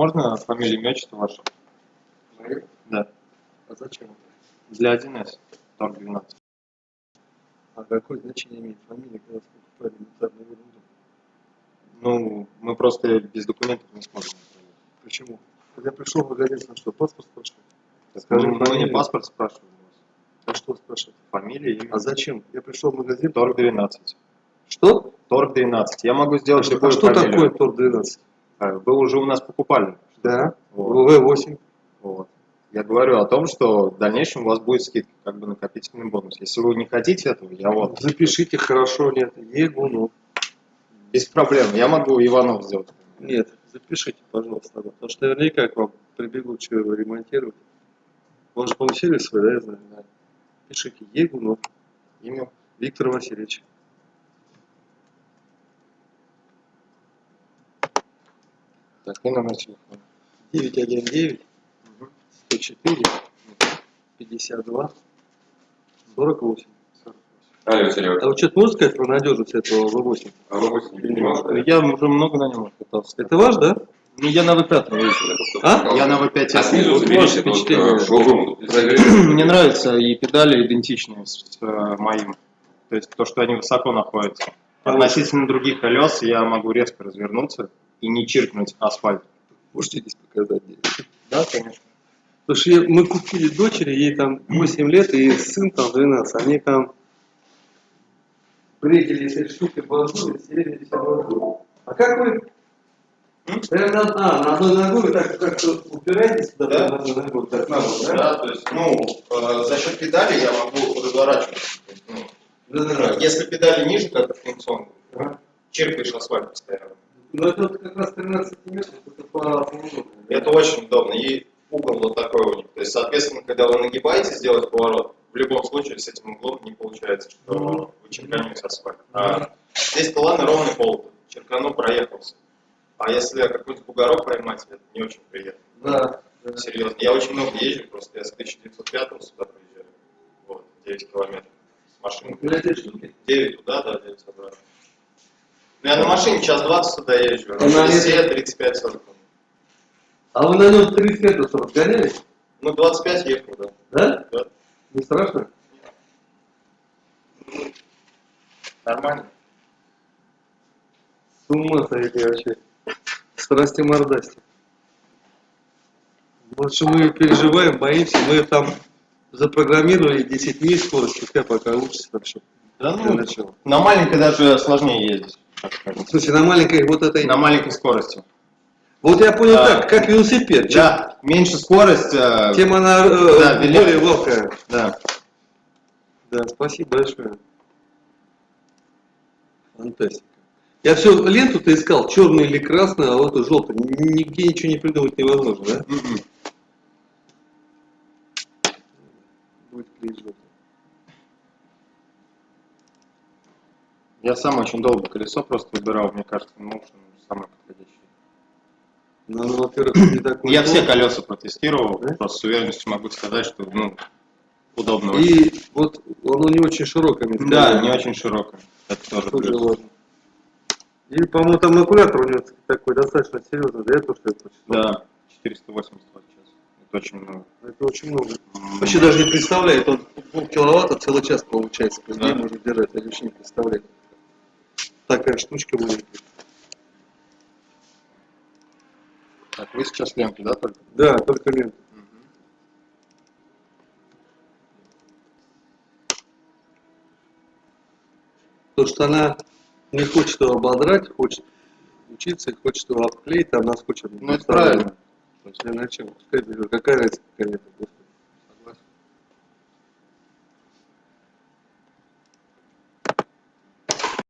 Можно фамилию, имя, отчество ваше? Мое? Да. А зачем? Для 1С, торг 12. А какое значение имеет фамилия, когда покупали элементарную ерунду? Ну, мы просто без документов не сможем. Почему? Когда пришел в магазин, на что, паспорт спрашивал? Так, Скажи мы, мы не паспорт вас. А что спрашивать? Фамилия, имя. А зачем? Я пришел в магазин. Торг 12. Что? Торг 12. Я могу сделать А любую что фамилию. такое ТОР 12? Вы уже у нас покупали. Да. Вот. ВВ-8. Вот. Я говорю о том, что в дальнейшем у вас будет скидка, как бы накопительный бонус. Если вы не хотите этого, я вот Запишите, хорошо, нет. Егунов. без проблем. Я могу Иванов сделать. Нет, запишите, пожалуйста. Потому что наверняка к вам прибегут что его ремонтировать. Он же, сервис свой, да, я знаю? Да. Пишите Егунов Имя. Виктор Васильевич. Так, и номер телефона. 919 104 52 48. Алло, Серега. А вы что-то сказать про надежность этого V8? А вы восемь не можете? Я уже много на нем катался. Это ваш, да? Ну, я на V5 ездил. А? Я на V5 А снизу Вот ваше впечатление. э, шоурум. Мне нравятся и педали идентичные с э, моим. То есть то, что они высоко находятся. Относительно других колес я могу резко развернуться и не чиркнуть асфальт. Можете здесь показать? Да, конечно. Потому что я- мы купили дочери, ей там 8 лет, и сын там 12. Они там брекели этой штуки базули, сидели все базули. А как вы? Прям на, а, на одной ногой вы так как-то упираетесь туда, Да. на одной ногой, так Да, да? то есть, ну, э, за счет педали я могу разворачиваться. То если педали ниже, как функцион, Ага. чиркаешь асфальт постоянно. Ну это вот как раз 13 сантиметров, это по. Это очень удобно. И угол вот такой у них. То есть, соответственно, когда вы нагибаете сделать поворот, в любом случае с этим углом не получается, что Мгм. вы черканете асфальт. А здесь ладно ровный пол, черканул, проехался. А если какой-то бугорок поймать, это не очень приятно. Да. да. Серьезно. Я очень много езжу, просто я с 1905 сюда приезжаю. Вот, 9 километров. Штуке? 9 туда, да, 9 обратно. Ну, я на машине час 20 туда езжу. А на этой- 35-40. А вы на нем 30 метров что, разгоняли? Ну, 25 ехал, да. Да? Да. Не страшно? Нормально. С ума сойти вообще. Страсти мордасти. Вот что мы переживаем, боимся, мы там запрограммировали 10 дней скорости, как пока учится вообще. Да Для ну, начала. на маленькой даже сложнее ездить. смысле, на маленькой вот этой... На маленькой скорости. Вот я понял Да. так, как велосипед. Чем, Да, меньше скорость. э, тем она э, Да, более ловкая. да. Да, спасибо большое. Фантастика. Я все ленту-то искал, черную или красную, а вот и желтую. Нигде ничего не придумать невозможно, да? Мгм. Будет желтый. Я сам очень долго колесо просто выбирал, мне кажется, Motion самое подходящее. Ну, ну, во-первых, не так Я все колеса протестировал, Да? просто с уверенностью могу сказать, что ну, удобно. И вот оно не очень широкое. Да, не очень широкое. Это тоже Тоже плюс. И, по-моему, там аккумулятор у него такой достаточно серьезный, да, то, что я прочитал? Да, 480 Вт час. Это очень много. Это очень много. Вообще даже не представляет, он полкиловатта целый час получается, по Да. можно держать, я вообще не представляю. Такая штучка будет. Так, вы сейчас ленту, да, только? Да, только. Мгм. То, что она не хочет его ободрать, хочет учиться, хочет его обклеить, там нас хочет. Ну, это правильно. Пускай берет. Какая разница, какая это, господи.